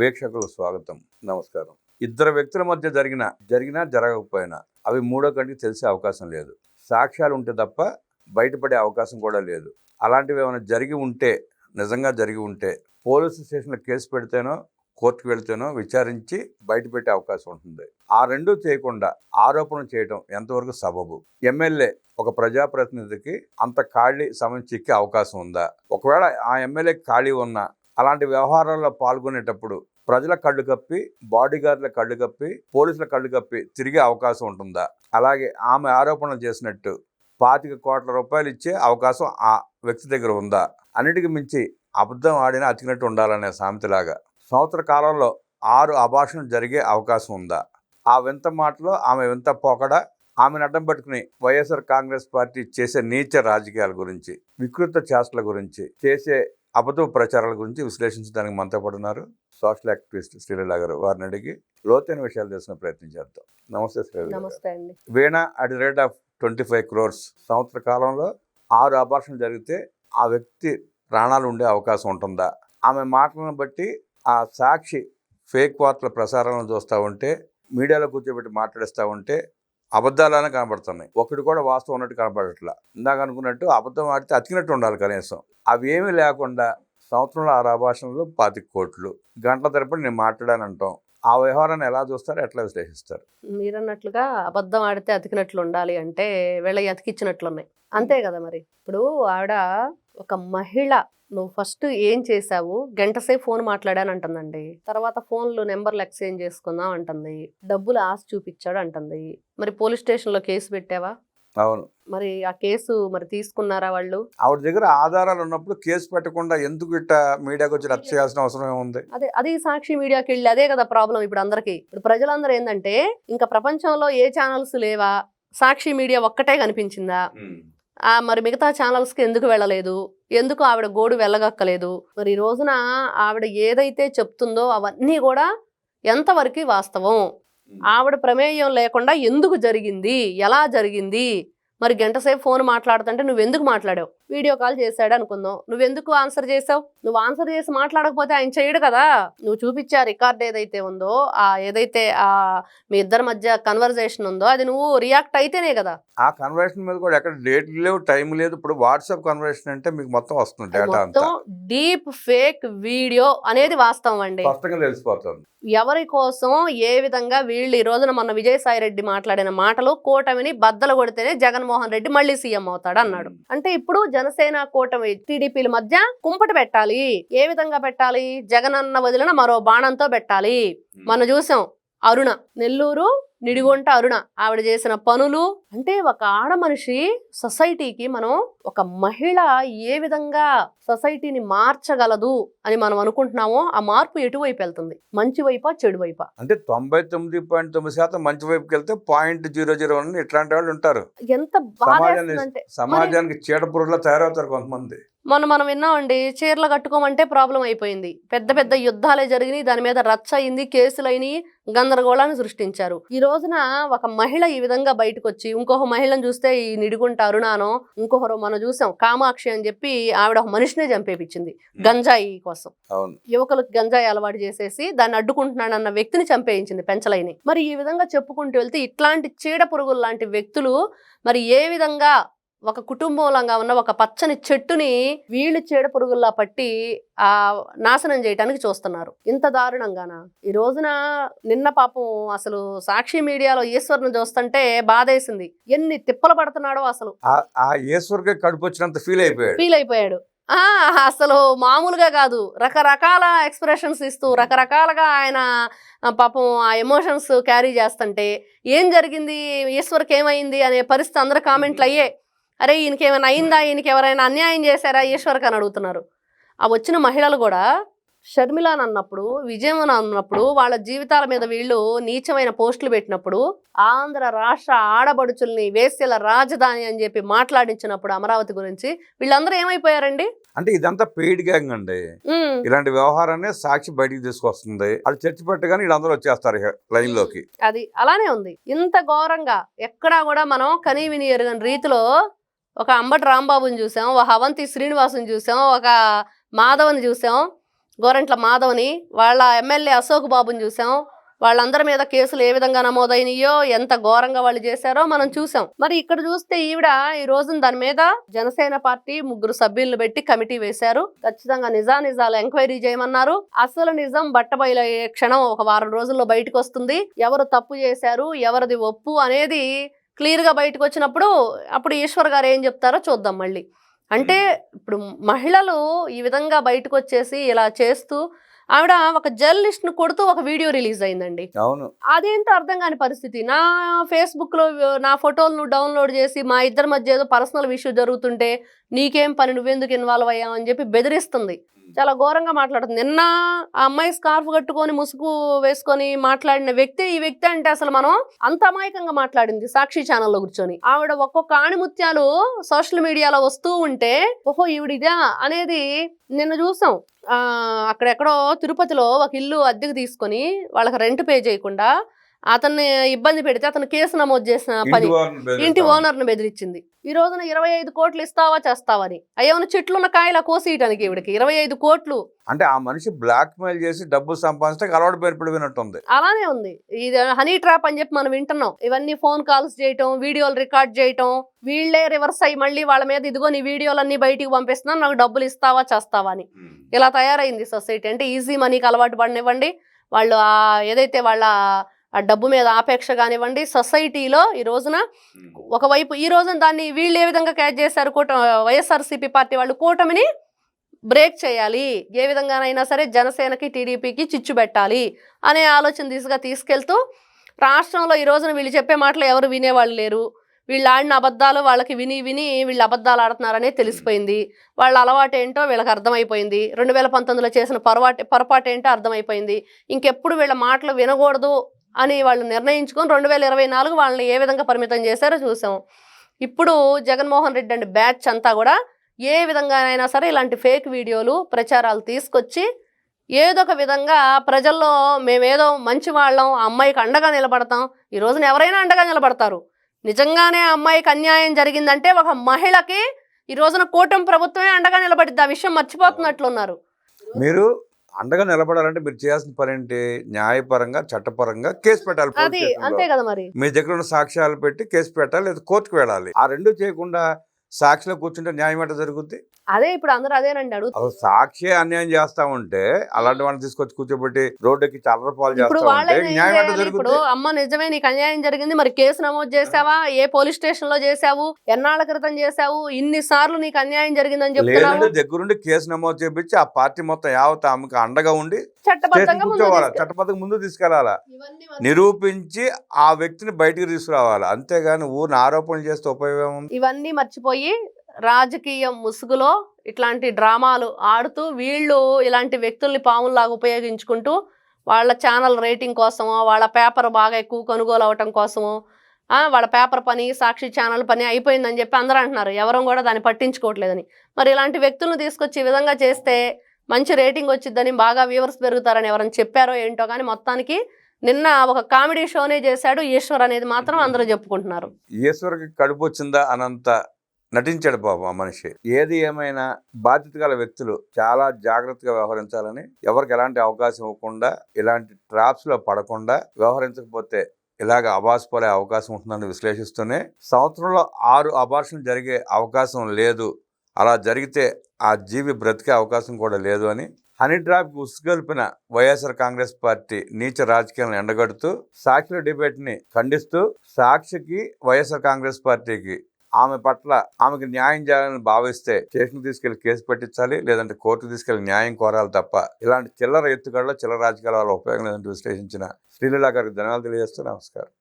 వీక్షకులు స్వాగతం. నమస్కారం. ఇద్దరు వ్యక్తుల మధ్య జరిగిన జరిగినా జరగకపోయినా అవి మూడో కంటికి తెలిసే అవకాశం లేదు. సాక్ష్యాలు ఉంటే తప్ప బయటపడే అవకాశం కూడా లేదు. అలాంటివి ఏమైనా జరిగి ఉంటే నిజంగా జరిగి ఉంటే పోలీసు స్టేషన్లో కేసు పెడితేనో కోర్టుకు వెళ్తేనో విచారించి బయటపెట్టే అవకాశం ఉంటుంది. ఆ రెండూ చేయకుండా ఆరోపణ చేయడం ఎంతవరకు సబబు? ఎమ్మెల్యే ఒక ప్రజాప్రతినిధికి అంత ఖాళీ సమయం చిక్కే అవకాశం ఉందా? ఒకవేళ ఆ ఎమ్మెల్యే ఖాళీ ఉన్నా అలాంటి వ్యవహారాల్లో పాల్గొనేటప్పుడు ప్రజల కళ్ళు కప్పి బాడీగార్డుల కళ్ళు కప్పి పోలీసుల కళ్ళు కప్పి తిరిగే అవకాశం ఉంటుందా? అలాగే ఆమె ఆరోపణలు చేసినట్టు పాతిక కోట్ల రూపాయలు ఇచ్చే అవకాశం ఆ వ్యక్తి దగ్గర ఉందా? అన్నిటికి మించి అబద్ధం ఆడినా అతికినట్టు ఉండాలనే సామెతలాగా సంవత్సర కాలంలో ఆరు అభాషణలు జరిగే అవకాశం ఉందా? ఆ వింత మాటలో ఆమె వింత పోకడ? ఆమెను అడ్డం పట్టుకుని వైఎస్ఆర్ కాంగ్రెస్ పార్టీ చేసే నీచ రాజకీయాల గురించి వికృత చేష్టల గురించి చేసే అబద్ధ ప్రచారాల గురించి విశ్లేషించడానికి మనతో పాటు ఉన్నారు సోషల్ యాక్టివిస్ట్ శ్రీలీల గారు. వారిని అడిగి లోతైన విషయాలు తెలుసుకునే ప్రయత్నం చేద్దాం. నమస్తే శ్రీలీల గారు. నమస్తే అండి. Veena at the rate of twenty five crores సంవత్సర కాలంలో ఆరు అబార్షన్లు జరిగితే ఆ వ్యక్తి ప్రాణాలు ఉండే అవకాశం ఉంటుందా? ఆమె మాటలను బట్టి ఆ సాక్షి ఫేక్ వార్తల ప్రసారాలను చూస్తూ ఉంటే మీడియాలో కూర్చోబెట్టి మాట్లాడిస్తూ ఉంటే అబద్ధాలనే కనబడుతున్నాయి. ఒకటి కూడా వాస్తవం ఉన్నట్టు కనబడట్లా ఇందాక అనుకున్నట్టు అబద్ధం ఆడితే అతికినట్టు ఉండాలి కనీసం. అవేమీ లేకుండా సంవత్సరంలో ఆరు అభాషణలు పాతిక కోట్లు. గంటల తరపున నేను మాట్లాడాను అంటాం ఆ వ్యవహారాన్ని ఎలా చూస్తారు ఎట్లా విశ్లేషిస్తారు? మీరన్నట్లుగా అబద్ధం ఆడితే అతికినట్లు ఉండాలి అంటే వీళ్ళ అతికిచ్చినట్లు ఉన్నాయి అంతే కదా మరి. ఇప్పుడు ఆవిడ ఒక మహిళ నువ్వు ఫస్ట్ ఏం చేసావు గంటసేపు ఫోన్ మాట్లాడాను అంటుందండి. తర్వాత ఫోన్లు నెంబర్లు ఎక్స్చేంజ్ చేసుకుందాం అంటుంది. డబ్బులు ఆశ చూపించాడు అంటుంది. మరి పోలీస్ స్టేషన్లో కేసు పెట్టావా? అవును. మరి ఆ కేసు మరి తీసుకున్నారా వాళ్ళు? ఆవిడ దగ్గర ఆధారాలు ఉన్నప్పుడు కేసు పెట్టకుండా ఎందుకు ఇట్ట మీడియాకి వచ్చి రచ్చ చేయాల్సిన అవసరం ఏముంది? అదే అది సాక్షి మీడియాకి వెళ్ళి అదే కదా ప్రాబ్లం ఇప్పుడు అందరికి. ఇప్పుడు ప్రజలందరూ ఏంటంటే ఇంకా ప్రపంచంలో ఏ ఛానల్స్ లేవా? సాక్షి మీడియా ఒక్కటే కనిపించిందా? ఆ మరి మిగతా ఛానల్స్కి ఎందుకు వెళ్ళలేదు? ఎందుకు ఆవిడ గోడు వెళ్ళగక్కలేదు? మరి ఈ రోజున ఆవిడ ఏదైతే చెప్తుందో అవన్నీ కూడా ఎంతవరకు వాస్తవం? ఆవిడ ప్రమేయం లేకుండా ఎందుకు జరిగింది? ఎలా జరిగింది? మరి గంట సేపు ఫోన్ మాట్లాడుతుంటే నువ్వు ఎందుకు మాట్లాడావు? వీడియో కాల్ చేశాడు అనుకుందాం. నువ్వెందుకు ఆన్సర్ చేసావు? నువ్వు ఆన్సర్ చేసి మాట్లాడకపోతే ఆయన చేయడు కదా? నువ్వు చూపించే రికార్డ్ ఏదైతే ఉందో ఆ ఏదైతే ఆ మీ ఇద్దరి మధ్య కన్వర్జేషన్ ఉందో అది నువ్వు రియాక్ట్ అయితేనే కదా. ఆ కన్వర్షన్ మీద కూడా ఎక్కడ డేట్ లేవు టైం లేదు. ఇప్పుడు వాట్సాప్ కన్వర్షన్ అంటే మీకు మొత్తం వస్తుంది డేటా అంతా. మొత్తం డీప్ ఫేక్ వీడియో అనేది వాస్తవం అండి. స్పష్టంగా తెలిసిపోతుంది. ఎవరి కోసం ఏ విధంగా వీళ్ళు ఈ రోజున మన విజయసాయి రెడ్డి మాట్లాడిన మాటలు కూటమిని బద్దలు కొడితేనే జగన్మోహన్ రెడ్డి మళ్ళీ సీఎం అవుతాడు అన్నాడు. అంటే ఇప్పుడు జనసేన కూటమి టీడీపీల మధ్య కుంపటి పెట్టాలి. ఏ విధంగా పెట్టాలి? జగన్ అన్న వదిలిన మరో బాణంతో పెట్టాలి. మనం చూసాం. అరుణ. నెల్లూరు నిడిగొంట అరుణ ఆవిడ చేసిన పనులు. అంటే ఒక ఆడ మనిషి సొసైటీకి మనం ఒక మహిళ ఏ విధంగా సొసైటీని మార్చగలదు అని మనం అనుకుంటున్నామో ఆ మార్పు ఎటువైపు వెళ్తుంది? మంచి వైపా చెడు వైపా? అంటే తొంభై తొమ్మిది పాయింట్ తొమ్మిది శాతం మంచి వైపుకి వెళ్తే పాయింట్ జీరో జీరో వన్ ఇట్లాంటి వాళ్ళు ఉంటారు. ఎంత సమాజానికి చీడపురుగులా తయారవుతారు కొంతమంది. మొన్న మనం విన్నామండి చీరలు కట్టుకోమంటే ప్రాబ్లం అయిపోయింది. పెద్ద పెద్ద యుద్ధాలే జరిగినాయి దాని మీద రచ్చ అయింది కేసులు అయినాయి గందరగోళాన్ని సృష్టించారు. ఈ రోజున ఒక మహిళ ఈ విధంగా బయటకు వచ్చి ఇంకొక మహిళను చూస్తే ఈ నిడిగుంట అరుణానో ఇంకొకరు మనం చూసాం కామాక్షి అని చెప్పి ఆవిడ ఒక మనిషినే చంపేపించింది గంజాయి కోసం. యువకులకు గంజాయి అలవాటు చేసేసి దాన్ని అడ్డుకుంటున్నాడన్న వ్యక్తిని చంపేయించింది పెంచలైని. మరి ఈ విధంగా చెప్పుకుంటూ వెళ్తే ఇట్లాంటి చీడ పురుగులు లాంటి వ్యక్తులు మరి ఏ విధంగా ఒక కుటుంబంలాగా ఉన్న ఒక పచ్చని చెట్టుని వీళ్ళు చీడ పురుగుల్లా పట్టి ఆ నాశనం చేయడానికి చూస్తున్నారు. ఇంత దారుణంగానా? ఈ రోజున నిన్న పాపం అసలు సాక్షి మీడియాలో ఈశ్వర్ని చూస్తుంటే బాధేసింది. ఎన్ని తిప్పలు పడుతున్నాడో అసలు. ఆ- ఈశ్వర్కి కడుపు వచ్చినంత ఫీల్ అయిపోయాడు. ఫీల్ అయిపోయాడు. అసలు మామూలుగా కాదు. రకరకాల ఎక్స్ప్రెషన్స్ ఇస్తూ రకరకాలుగా ఆయన పాపం ఆ ఎమోషన్స్ క్యారీ చేస్తుంటే ఏం జరిగింది? ఈశ్వర్కి ఏమైంది? అనే పరిస్థితి అందరు కామెంట్లు అయ్యే అరే ఈయనకి ఏమైనా అయిందా? ఈయనకి ఎవరైనా అన్యాయం చేశారా? ఈశ్వర్కి అని అడుగుతున్నారు. ఆ వచ్చిన మహిళలు కూడా షర్మిల అని అన్నప్పుడు విజయం అని అన్నప్పుడు వాళ్ళ జీవితాల మీద వీళ్ళు నీచమైన పోస్టులు పెట్టినప్పుడు ఆంధ్ర రాష్ట్ర ఆడబడుచుల్ని వేశ్యల రాజధాని అని చెప్పి మాట్లాడించినప్పుడు అమరావతి గురించి వీళ్ళందరూ ఏమైపోయారండి? అంటే ఇదంతా పెయిడ్ గ్యాంగ్ అండి. ఇలాంటి వ్యవహారాన్ని సాక్షి బయటికి తీసుకొస్తుంది. అది చర్చి పెట్టగానే వీళ్ళందరూ వచ్చేస్తారు లైన్లోకి అది అలానే ఉంది. ఇంత ఘోరంగా ఎక్కడా కూడా మనం కనీ విని ఎరుగని రీతిలో ఒక అంబటి రాంబాబుని చూసాం ఒక అవంతి శ్రీనివాసుని చూసాం ఒక మాధవని చూసాం గోరంట్ల మాధవ్ని వాళ్ళ ఎమ్మెల్యే అశోక్ బాబుని చూసాం. వాళ్ళందరి మీద కేసులు ఏ విధంగా నమోదైనయో ఎంత ఘోరంగా వాళ్ళు చేశారో మనం చూసాం. మరి ఇక్కడ చూస్తే ఈవిడ ఈ రోజున దాని మీద జనసేన పార్టీ ముగ్గురు సభ్యులను పెట్టి కమిటీ వేశారు. ఖచ్చితంగా నిజానిజాలు ఎంక్వైరీ చేయమన్నారు. అసలు నిజం బట్టబయలయ్యే క్షణం ఒక వారం రోజుల్లో బయటకు వస్తుంది ఎవరు తప్పు చేశారు ఎవరిది ఒప్పు అనేది క్లియర్గా బయటకు వచ్చినప్పుడు అప్పుడు ఈశ్వర్ గారు ఏం చెప్తారో చూద్దాం మళ్ళీ. అంటే ఇప్పుడు మహిళలు ఈ విధంగా బయటకు వచ్చేసి ఇలా చేస్తూ ఆవిడ ఒక జర్నలిస్ట్ను కొడుతూ ఒక వీడియో రిలీజ్ అయిందండి. అవును. అదేంటో అర్థం కాని పరిస్థితి. నా ఫేస్బుక్లో నా ఫోటోలను డౌన్లోడ్ చేసి మా ఇద్దరి మధ్య ఏదో పర్సనల్ విషయం జరుగుతుంటే నీకేం పని నువ్వెందుకు ఇన్వాల్వ్ అయ్యావు అని చెప్పి బెదిరిస్తుంది. చాలా ఘోరంగా మాట్లాడుతుంది. నిన్న ఆ అమ్మాయి స్కార్ఫ్ కట్టుకొని ముసుగు వేసుకొని మాట్లాడిన వ్యక్తి ఈ వ్యక్తి అంటే అసలు మనం అంత అమాయకంగా మాట్లాడింది సాక్షి ఛానల్లో కూర్చొని. ఆవిడ ఒక్కొక్క ఆణిముత్యాలు సోషల్ మీడియాలో వస్తూ ఉంటే ఓహో ఈవిడిదా అనేది నిన్న చూసాం. అక్కడెక్కడో తిరుపతిలో ఒక ఇల్లు అద్దెకు తీసుకొని వాళ్ళకి రెంట్ పే చేయకుండా అతన్ని ఇబ్బంది పెడితే అతను కేసు నమోదు చేసిన పని. ఇంటి. ఓనర్ను బెదిరించింది. ఈ రోజున ఇరవై ఐదు కోట్లు ఇస్తావా చేస్తావని. అయ్యవన చెట్లున్న కాయల కోసేయటానికి ఇవిడికి ఇరవై ఐదు కోట్లు. అంటే ఆ మనిషి బ్లాక్ మెయిల్ చేసి డబ్బులు సంపాదించడానికి అలవాటు పేర్పడిపోయినట్టుంది అలానే ఉంది. ఇది హనీ ట్రాప్ అని చెప్పి మనం వింటున్నాం. ఇవన్నీ ఫోన్ కాల్స్ చేయటం వీడియోలు రికార్డ్ చేయటం వీళ్ళే రివర్స్ అయ్యి మళ్ళీ వాళ్ళ మీద ఇదిగో నీ వీడియోలన్నీ బయటికి పంపిస్తున్నాను నాకు డబ్బులు ఇస్తావా చేస్తావా అని. ఇలా తయారైంది సొసైటీ. అంటే ఈజీ మనీకి అలవాటు పడనివ్వండి. వాళ్ళు ఆ ఏదైతే వాళ్ళ ఆ డబ్బు మీద ఆపేక్ష కానివ్వండి సొసైటీలో ఈ రోజున ఒకవైపు ఈ రోజున దాన్ని వీళ్ళు ఏ విధంగా క్యాచ్ చేశారు కూట వైఎస్ఆర్సీపీ పార్టీ వాళ్ళు కూటమిని బ్రేక్ చేయాలి. ఏ విధంగానైనా సరే జనసేనకి టీడీపీకి చిచ్చు పెట్టాలి అనే ఆలోచన దిశగా తీసుకెళ్తూ రాష్ట్రంలో ఈ రోజున వీళ్ళు చెప్పే మాటలు ఎవరు వినేవాళ్ళు లేరు. వీళ్ళు ఆడిన అబద్ధాలు వాళ్ళకి విని విని వీళ్ళు అబద్ధాలు ఆడుతున్నారనే తెలిసిపోయింది. వాళ్ళ అలవాటు ఏంటో వీళ్ళకి అర్థమైపోయింది. రెండు వేల పంతొమ్మిదిలో చేసిన పొరపాటు పొరపాటు ఏంటో అర్థమైపోయింది. ఇంకెప్పుడు వీళ్ళ మాటలు వినకూడదు అని వాళ్ళు నిర్ణయించుకొని రెండు వేల ఇరవై నాలుగు వాళ్ళని ఏ విధంగా పరిమితం చేశారో చూసాం. ఇప్పుడు జగన్మోహన్ రెడ్డి అండ్ బ్యాచ్ అంతా కూడా ఏ విధంగానైనా సరే ఇలాంటి ఫేక్ వీడియోలు ప్రచారాలు తీసుకొచ్చి ఏదో ఒక విధంగా ప్రజల్లో మేమేదో మంచి వాళ్ళం ఆ అమ్మాయికి అండగా నిలబడతాం ఈ రోజున ఎవరైనా అండగా నిలబడతారు. నిజంగానే ఆ అమ్మాయికి అన్యాయం జరిగిందంటే ఒక మహిళకి ఈ రోజున కూటమి ప్రభుత్వమే అండగా నిలబడిద్ది ఆ విషయం మర్చిపోతున్నట్లున్నారు. మీరు అండగా నిలబడాలంటే మీరు చేయాల్సిన పని ఏంటి? న్యాయపరంగా చట్టపరంగా కేసు పెట్టాలి. అంతే కదా మరి. మీ దగ్గర ఉన్న సాక్ష్యాలు పెట్టి కేసు పెట్టాలి లేదా కోర్టుకు వెళ్ళాలి. ఆ రెండు చేయకుండా సాక్షిలో కూర్చుంటే న్యాయం ఎట్ట జరుగుద్ది? అదే ఇప్పుడు అందరూ అదేనండి అడుగు అసలు సాక్షి అన్యాయం చేస్తా ఉంటే అలాంటి వాళ్ళని తీసుకొచ్చి కూర్చోబెట్టి రోడ్డుకి చల్లరపాలు ఇప్పుడు చేస్తా ఉంటే వాళ్ళైనా న్యాయం ఇప్పుడు జరుగుద్ది? అమ్మ నిజమే నీకు అన్యాయం జరిగింది మరి కేసు నమోదు చేసావా? ఏ పోలీస్ స్టేషన్లో చేసావు? ఎన్నాళ్ళ క్రితం చేసావు? ఇన్ని సార్లు నీకు అన్యాయం జరిగిందని చెప్తున్నావు? లేదంటే దగ్గరుండి కేసు నమోదు చేపించి ఆ పార్టీ మొత్తం యావత్ ఆమెకు అండగా ఉండి చట్టబద్ధంగా స్టేషన్ ముందుకు కూర్చోవాలా? తీసుకెళ్ళు. ముందు తీసుకెళ్ళాలా? ఇవన్నీ నిరూపించి ఆ వ్యక్తిని బయటికి తీసుకురావాలి? అంతేగాని ఊరిని ఆరోపణలు చేస్తే ఉపయోగం ఉంది? ఇవన్నీ మర్చిపోయి రాజకీయ ముసుగులో ఇట్లాంటి డ్రామాలు ఆడుతూ వీళ్ళు ఇలాంటి వ్యక్తుల్ని పాముల్లాగా ఉపయోగించుకుంటూ వాళ్ళ ఛానల్ రేటింగ్ కోసమో వాళ్ళ పేపర్ బాగా ఎక్కువ కొనుగోలు అవటం కోసమో వాళ్ళ పేపర్ పని సాక్షి ఛానల్ పని అయిపోయిందని చెప్పి అందరూ అంటున్నారు. ఎవరం కూడా దాన్ని పట్టించుకోవట్లేదని. మరి ఇలాంటి వ్యక్తులను తీసుకొచ్చి ఈ విధంగా చేస్తే మంచి రేటింగ్ వచ్చిద్దని బాగా వ్యూవర్స్ పెరుగుతారని ఎవరైనా చెప్పారో ఏంటో కానీ మొత్తానికి నిన్న ఒక కామెడీ షోనే చేశాడు ఈశ్వర్ అనేది మాత్రం అందరూ చెప్పుకుంటున్నారు. ఈశ్వర్కి కడుపు వచ్చిందా అనంత నటించాడు పాపం ఆ మనిషి. ఏది ఏమైనా బాధ్యత గల వ్యక్తులు చాలా జాగ్రత్తగా వ్యవహరించాలని ఎవరికి ఎలాంటి అవకాశం ఇవ్వకుండా ఇలాంటి ట్రాప్స్లో పడకుండా వ్యవహరించకపోతే ఇలాగ అబాస్పడే అవకాశం ఉంటుందని విశ్లేషిస్తూనే సంవత్సరంలో ఆరు అబార్షన్ జరిగే అవకాశం లేదు. అలా జరిగితే ఆ జీవి బ్రతికే అవకాశం కూడా లేదు అని హనీ డ్రాప్ ఉసుగొల్పిన వైఎస్ఆర్ కాంగ్రెస్ పార్టీ నీచ రాజకీయాలను ఎండగడుతూ సాక్షుల డిబేట్ని ఖండిస్తూ సాక్షికి వైఎస్ఆర్ కాంగ్రెస్ పార్టీకి ఆమె పట్ల ఆమెకు న్యాయం చేయాలని భావిస్తే స్టేషన్ తీసుకెళ్ళి కేసు పెట్టించాలి లేదంటే కోర్టు తీసుకెళ్ళి న్యాయం కోరాలి తప్ప ఇలాంటి చిల్లర ఎత్తుగడలో చిల్లర రాజకీయాల వల్ల ఉపయోగం లేదంటూ విశ్లేషించిన శ్రీలీలా గారికి ధన్యవాదాలు తెలియజేస్తూ నమస్కారం.